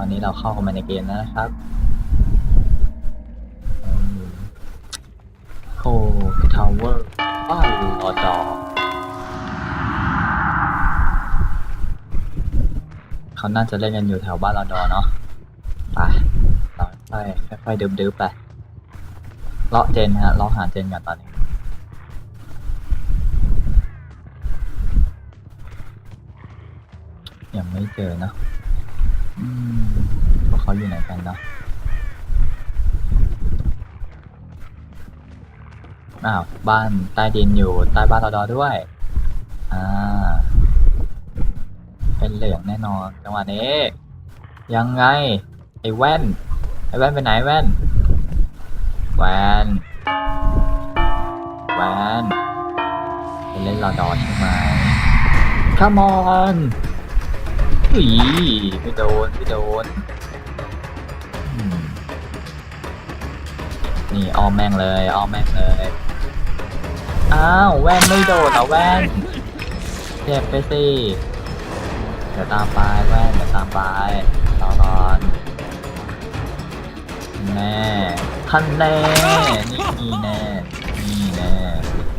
อนนี้เราเข้าเข้ามาในเกมแล้วนะครับโอ้ทาวเวอร์บ้านรอดอเขาน่าจะเล่นกันอยู่แถวบ้านรอดอเนาะไปเราค่อยค่อยๆดื้อๆไปเลาะเจนฮะเลาะหาเจนกันตอนนี้ยังไม่เจอนะ พวกเขาอยู่ไหนกันเนาะอ้าวบ้านใต้ดินอยู่ใต้บ้านราดอด้วย อ่า เป็นเหลืองแน่นอนจังหวะนี้ ยังไง ไอ้แว่น ไอ้แว่นไปไหนแว่น แว่น แว่นไปเล่นรอดอใช่ไหม Come on อีไม่โดนไม่โดนอืมนี่ออมแม่งเลยออมแม่งเลย อ้าวแว่นไม่โดดเหรอแว่นเจ็บไปสิ เดี๋ยวตามไปแว่นเดี๋ยวตามไปรอก่อนแน่ท่านแน่ นี่แน่ นี่แน่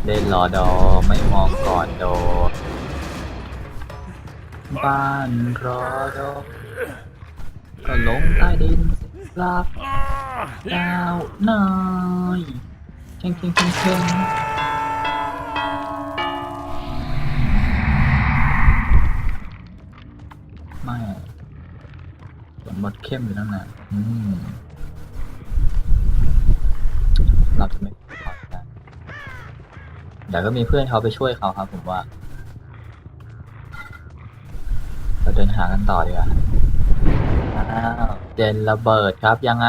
เล่นรอดอไม่มองก่อนโดด บ้านรอดอก็ลงใต้ดินรักดาวน้อยเข่งเข่งเข่งเข่งไม่ฝนหมดเข้มอยู่นั่นน่ะอืมเราจะไม่พอใจเดี๋ยวก็มีเพื่อนเขาไปช่วยเขาครับผมว่า หากันต่อดีกว่าอ้าวเจนระเบิดครับยังไง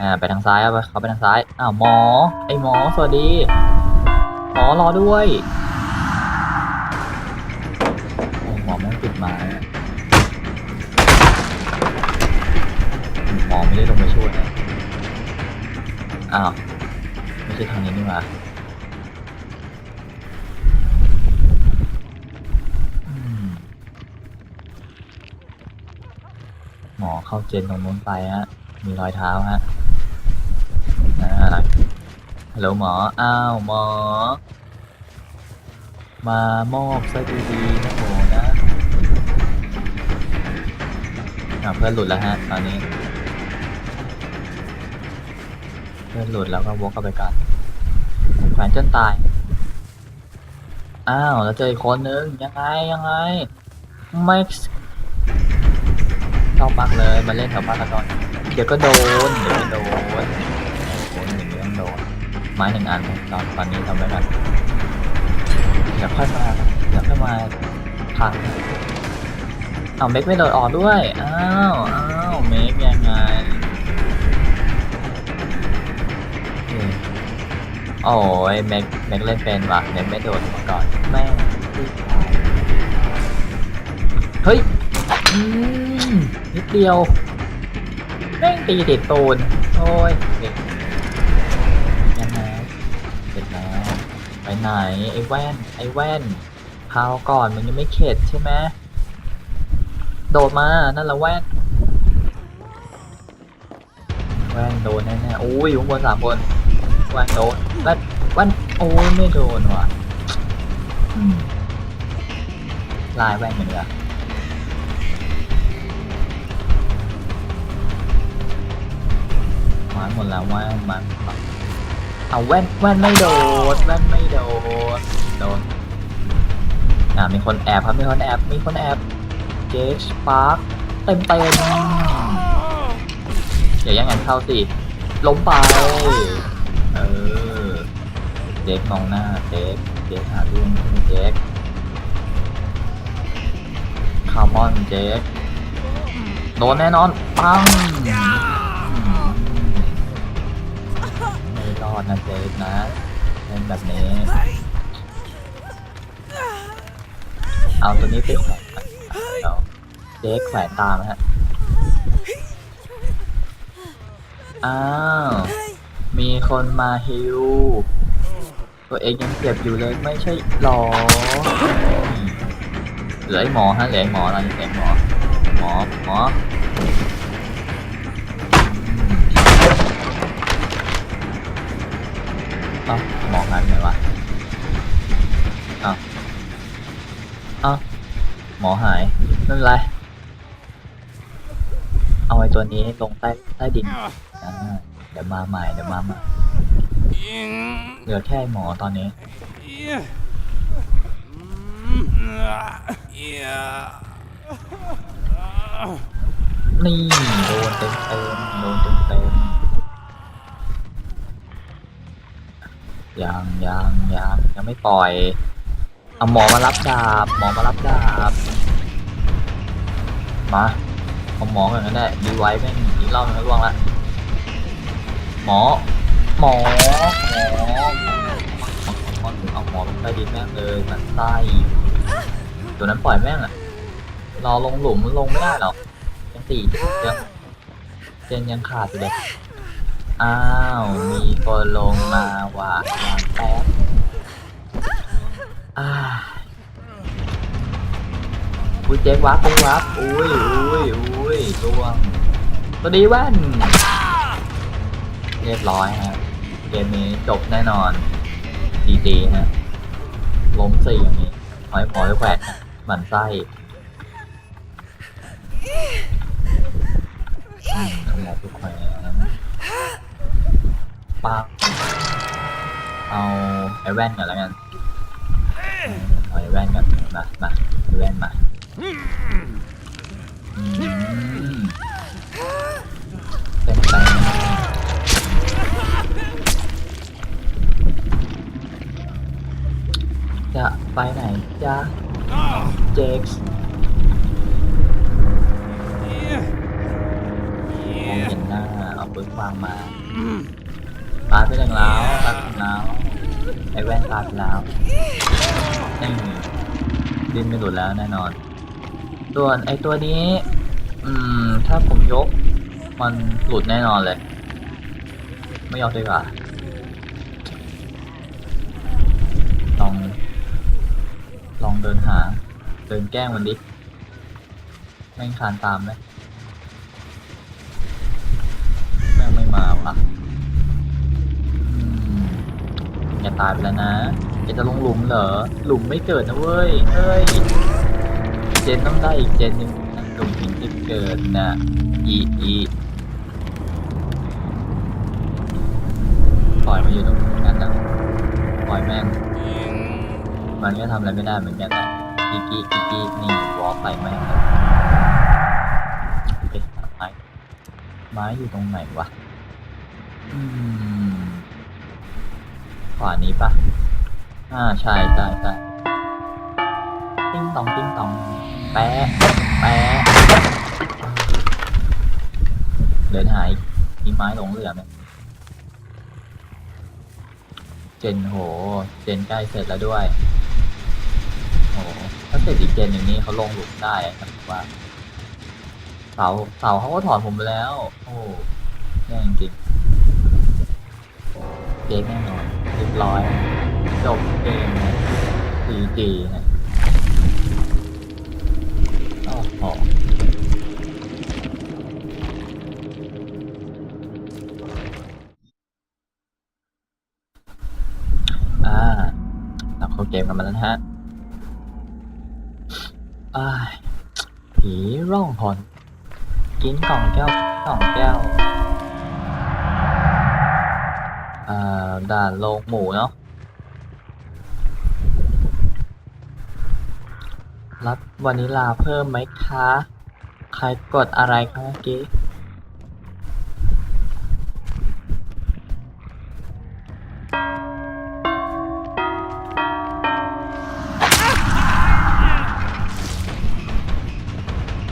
อ่าไปทางซ้ายครับเขาไปทางซ้ายอ้าวหมอไอหมอสวัสดีหมอรอด้วยหมอแม่งปิดมาหมอไม่ได้ลงมาช่วยอ้าวไม่ใช่ทางนี้นี่หว่า เข้าเจนตรงนู้นไปฮะ มีรอยเท้าฮะอ่าฮัลโหลหมอ อ้าวหมอ มามอบซะดีๆนะโหนะอ่าเพื่อนหลุดแล้วฮะตอนนี้ เพื่อนหลุดแล้วก็วกเข้าไปก่อนแขวนจนตาย อ้าว แล้วเจออีกคนนึง ยังไง ยังไงไม่ชอบมากเลยมาเล่นแถวบ้านกันก่อนเดี๋ยวก็โดนเดี๋ยวก็โดนโดนอย่างนี้ต้องโดนไม้หนึ่งอันตอนตอนนี้ทำไว้กันเดี๋ยวค่อยมาเดี๋ยวค่อยมาพังเอาเมกไม่โดดออกด้วยอ้าวอ้าวเมกยังไงโอ้ยเมกเมกเล่นเป็นว่ะเมกไม่โดดมาก่อนแม่เฮ้ยอืม นิดเดียวแม่งตีติดตูนโอ้ยเด็กยังไงเสร็จแล้วไปไหนไอ้แว่น ไอ้แว่นคราวก่อนมันยังไม่เข็ดใช่ไหมโดดมา นั่นแหละแว่น แว่นโดนแน่ๆโอ้ยอยู่บนสามคนแว่นโดนแว่นแว่นโอ้ยไม่โดนว่ะอืมลายแว่นเหมือนกัน มาหมดแล้วว่นมันเอาแว่นแว่นไม่โดดแว่นไม่โดดโดนอ่ามีคนแอบครับมีคนแอบมีคนแอบเจสปาร์คเต็มเต็มอย่าย่งกันเข้าสิล้มไปเออเจคมองหน้าเจคเจคหาเรื่องเจคคาร์มอนเจคโดนแน่นอนปัง อดนะเจฟนะเล่นแบบนี้ เอาตัวนี้ไปแขวนก่อนเจฟแขวนตามนะฮะ อ้าว มีคนมาฮิว ตัวเองยังเจ็บอยู่เลยไม่ใช่หรอ เหลือไอ้หมอฮะเหลือไอ้หมออะไรเหลือไอ้หมอ หมอ หมอ อ้าวมองหานไหนวะอ้าวอ้าวหมอหายนั่นไร เอาไอ้ตัวนี้ลงใต้ใต้ดินอ่าเดี๋ยวมาใหม่เดี๋ยวมาใหม่เหลือแค่หมอตอนนี้นี่โดนเต็มเต็มโดนเต็มเต็ม ยังยังยังยังไม่ปล่อยเอาหมอมารับดาบหมอมารับดาบมาเอาหมอกันก็ได้ดีไว้แม่งอีกรอบนึงก็ล่วงละหมอหมอหมอหมอเอาหมอลงใต้ดินแม่งเลยมันไส้ตัวนั้นปล่อยแม่งอะรอลงหลุมมันลงไม่ได้หรอกยังสี่ยังเจนยังขาดอยู่เลย อ้าว มีคนลงมาว่ะวางแป๊บอ่าอุ้ยเจ๊กวับเจ๊วับอุ้ยอุ้ยอุ้ยล่วงสวัสดีว่นเรียบร้อยฮะ เกมนี้จบแน่นอนดีดีฮะ ล้มสี่อย่างนี้หอยหอยแขวกฮะหมันไส้อืมขยับทุกแขวน ปักเอาไอ้แว่นก่อนแล้วกันเอาไอ้แว่นก่อนมามาไอแว่นมาเต็มจะไปไหนจ๊ะเจ็กส์มองเห็นหน้าเอาปืนวางมา ตายไปหนึ่งแล้วตายไปหนึ่งแล้วไอ้แว่นตายไปแล้วนี่ดินไม่หลุดแล้วแน่นอน ส่วนไอ้ตัวนี้ อืม ถ้าผมยก มันหลุดแน่นอนเลย ไม่ยอกดีกว่าลอง ลองเดินหา เดินแกล้งมันดิแม่งคานตามไหมแม่งไม่มาวะ ตายไปแล้วนะอย่าจะลงหลุมเหรอ หลุมไม่เกิดนะเว้ยเฮ้ย เจนต้องได้อีกเจนหนึ่งนะหลุมถึงจะเกิดนะอีอีปล่อยมาอยู่ตรงนั้นนะปล่อยแม่ง มันก็ทำอะไรไม่ได้เหมือนกันนะกีกีกีกีนี่วอลไปแม่งเลยเอ๊ะไม้ไม้อยู่ตรงไหนวะ อืม ขวานี้ปะอ่าใช่ใช่ใช่ติ้งตองติ้งตองแปะแปะเดินหายมีไม้หลงเหลือไหมเจนโห เจนใกล้เสร็จแล้วด้วยโหถ้าเสร็จอีกเจนหนึ่งนี้เขาลงหลุมได้ครับว่า เสาเสาเขาก็ถอนผมไปแล้ว โอ้แย่จริงเจ๊แน่นอน เรียบร้อย จบเกมซีจีนะโอ้โหอ่าเราเข้าเกมกันมาแล้วนะฮะอ้ายผีร่องหนกินกล่องแก้วกล่องแก้ว อ่าด่านโลงหมูเนาะรับวานิลาเพิ่มไหมคะ ใครกดอะไรคะเมื่อกี้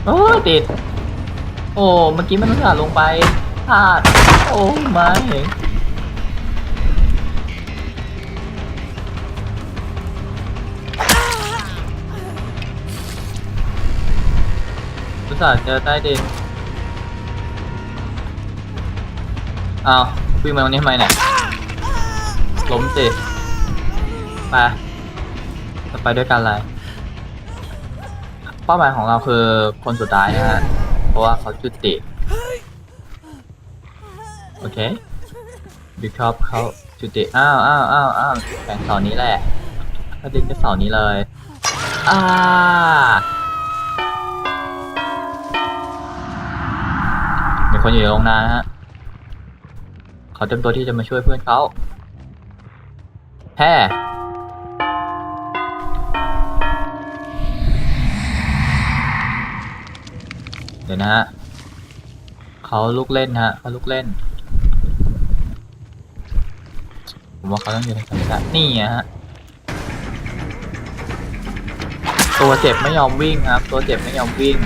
โอ้ยติด โอ้ เมื่อกี้มันต้องลงไปพลาด โอ้ ไม่ อุตส่าห์เจอใต้ดินอ้าววิ่งมาตรงนี้ทำไมเนี่ยล้มสิไปจะไปด้วยกันเลยเป้าหมายของเราคือคนสุดท้ายนะฮะเพราะว่าเขาจุดติโอเคบิคอบเขาจุดติอ้าวอ้าวอ้าวอ้าวแข่งเสานี้แหละถ้าดินก็เสานี้เลย อ่า มีคนอยู่ในโรงนานะฮะเขาเตรียมตัวที่จะมาช่วยเพื่อนเขาแฮ่เดี๋ยวนะฮะเขาลุกเล่นฮะเขาลุกเล่น ผมว่าเขาต้องอยู่ในสถานการณ์นี่ไงฮะตัวเจ็บไม่ยอมวิ่งครับ ตัวเจ็บไม่ยอมวิ่ง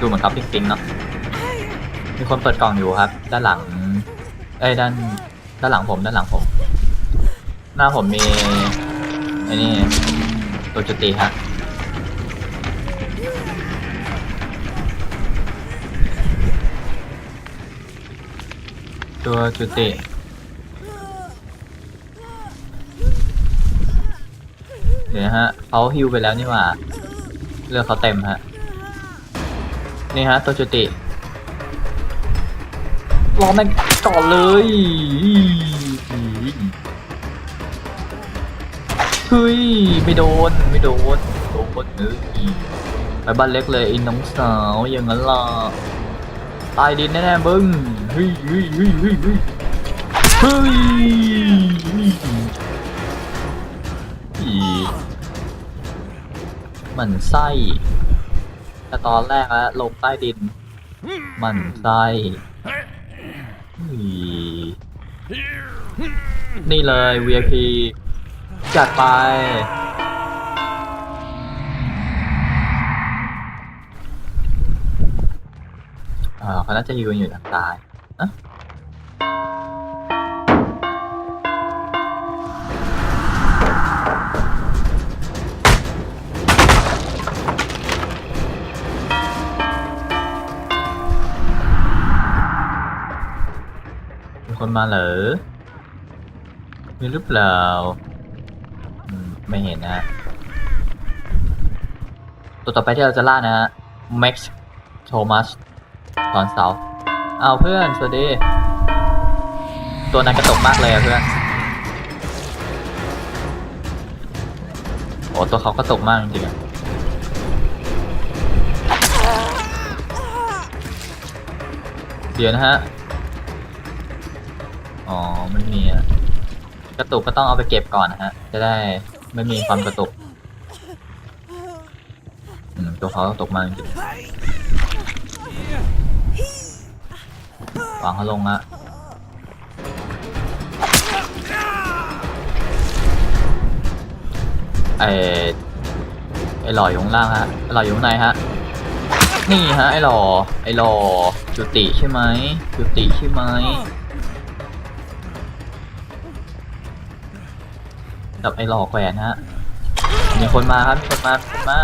ดูเหมือนครับจริงๆเนาะ คนเปิดกล่องอยู่ครับ ด้านหลัง เอ้ยด้าน ด้านหลังผม ด้านหลังผม หน้าผมมีไอ้นี่ตัวจุติฮะตัวจุติเดี๋ยวนฮะเขาฮิวไปแล้วนี่หว่าเลือกเขาเต็มฮะนี่ฮะตัวจุติ รอแม่งก่อนเลยเฮ้ยไม่โดนไม่โดนโดนเอ้ยไปบ้านเล็กเลยไอ้น้องสาวอย่างนั้นล่ะตายดินแน่ๆบึ้งเฮ้ยเฮ้ยเฮ้ยเฮ้ยเฮ้ยเฮ้ยมันไส้แต่ตอนแรกแล้วลงใต้ดิน มันไส้ นี่เลย VIP จัดไป อ่าเขาน่าจะยืนอยู่ทางซ้ายอะ คนมาเหรอ มีหรือเปล่า ไม่เห็นนะฮะ ตัวต่อไปที่เราจะล่านะฮะ Max Thomas ตอนเสาเอาเพื่อน สวัสดี ตัวนั้นกระตกมากเลยอะเพื่อน โอ้ตัวเขากระตกมากจริงๆเดี๋ยวนะฮะ อ๋อไม่มีอะกระตุกก็ต้องเอาไปเก็บก่อนนะฮะ จะได้ไม่มีความกระตุกอืมตัวเขากระตกมาจริงวางเขาลงอะไอไอหล่ออยู่ข้างล่างฮะไอหล่ออยู่ข้างในฮะ นี่ฮะไอหล่อไอหล่อจุติใช่ไหมจุติใช่ไหม กับไอหล่อแขวนฮะ มีคนมาครับ มีคนมามีคนมา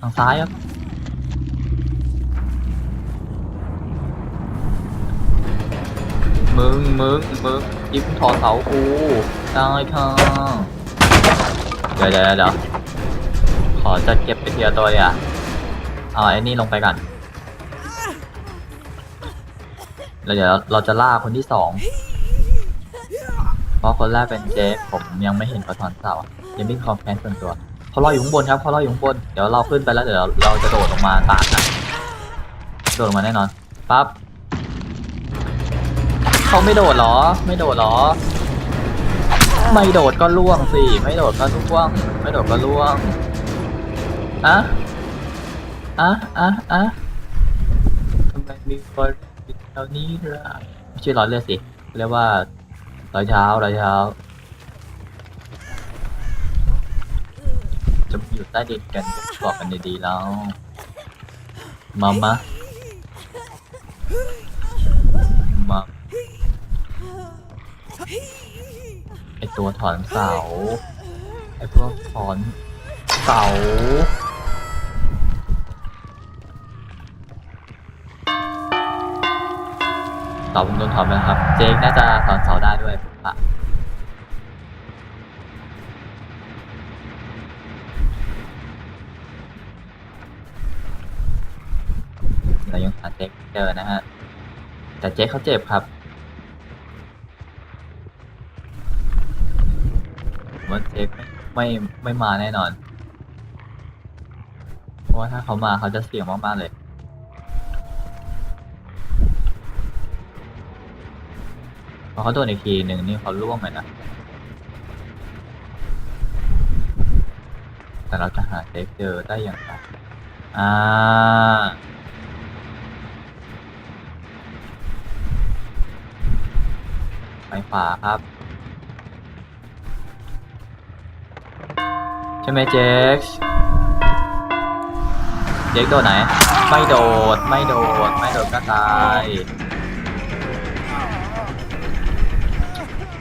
ทางซ้ายครับ มึง มึง มึงยิ้มถอดเสากูได้ค่ะเดี๋ยวเดี๋ยวเดี๋ยวขอจะเก็บไปเทีละตัวเลยอะเอาไอ้นี่ลงไปก่อนแล้วเดี๋ยวเราจะล่าคนที่สอง เพราะคนแรกเป็นเจฟผมยังไม่เห็นเขาถอนเสายังม่มีความแค้นส่วนตัวเขารอยอยู่ข้างบนครับเขารอยอยู่ข้างบนเดี๋ยวเราขึ้นไปแล้วเดี๋ยวเราจะโดดลงมาตามนะโดดลงมาแน่นอนปั๊บเขาไม่โดดเหรอ ไม่โดดเหรอ ไม่โดดก็ล่วงสิไม่โดดก็ล่วง ไม่โดดก็ล่วงอะอะอะอะทำไมมีคนอยู่แถวนี้ล่ะไม่ใช่ร้อยเลือดสิเรียกว่า รอยเท้ารอยเท้า จะอยู่ใต้ดินกันบอกกันดีๆแล้วมามะมาไอตัวถอนเสา ไอพวกถอนเสา เสาผมโดนถอนไปแล้วครับ เจคน่าจะถอนเสาได้ด้วยอะเรายังหาเจคไม่เจอนะฮะ แต่เจคเขาเจ็บครับมว่าเจคไม่ไม่ไม่มาแน่นอน เพราะว่าถ้าเขามาเขาจะเสี่ยงมากๆเลย อเขาโดนอีกทีหนึ่งนี่เขาล่วงเลยนะ แต่เราจะหาเซฟเจอได้อย่างไรอ่าไปขวาครับ ใช่ไหมเจ๊กเจ๊กโดดไหน ไม่โดด ไม่โดด ไม่โดดก็ตาย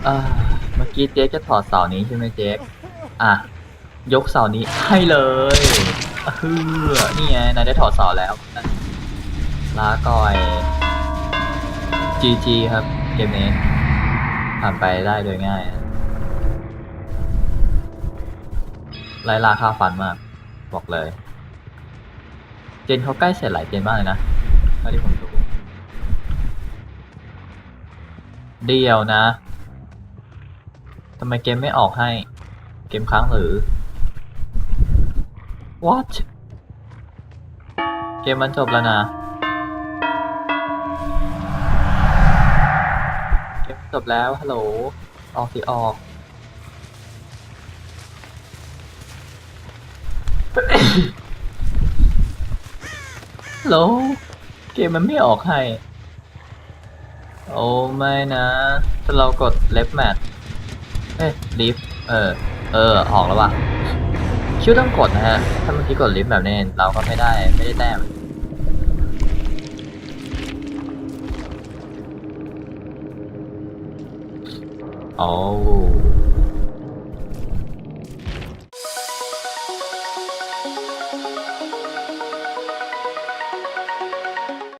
เออเมื่อกี้เจ๊กจะถอดเสานี้ใช่ไหมเจ๊อะ ยกเสานี้ให้เลยอะฮือนี่ไงนายได้ถอดเสาแล้วลาก่อย GG ครับ เกมนี้ผ่านไปได้โดยง่ายไร้ราคาฟันมาก บอกเลย เจนเขาใกล้เสร็จหลายเจนมากเลยนะเท่าที่ผมดูเดียวนะ ทำไมเกมไม่ออกให้ เกมค้างหรือ what เกมมันจบแล้วนะ เกมจบแล้ว ฮัลโหล ออกสิออก ฮัลโหล เกมมันไม่ออกให้ โอ้ไม่นะถ้าเรากด left match เอ้ลิฟเออ เออ ออกแล้วว่ะ คิวต้องกดนะฮะ ถ้าเมื่อกี้กดลิฟต์แบบนี้เราก็ไม่ได้ ไม่ได้แต้ม โอ้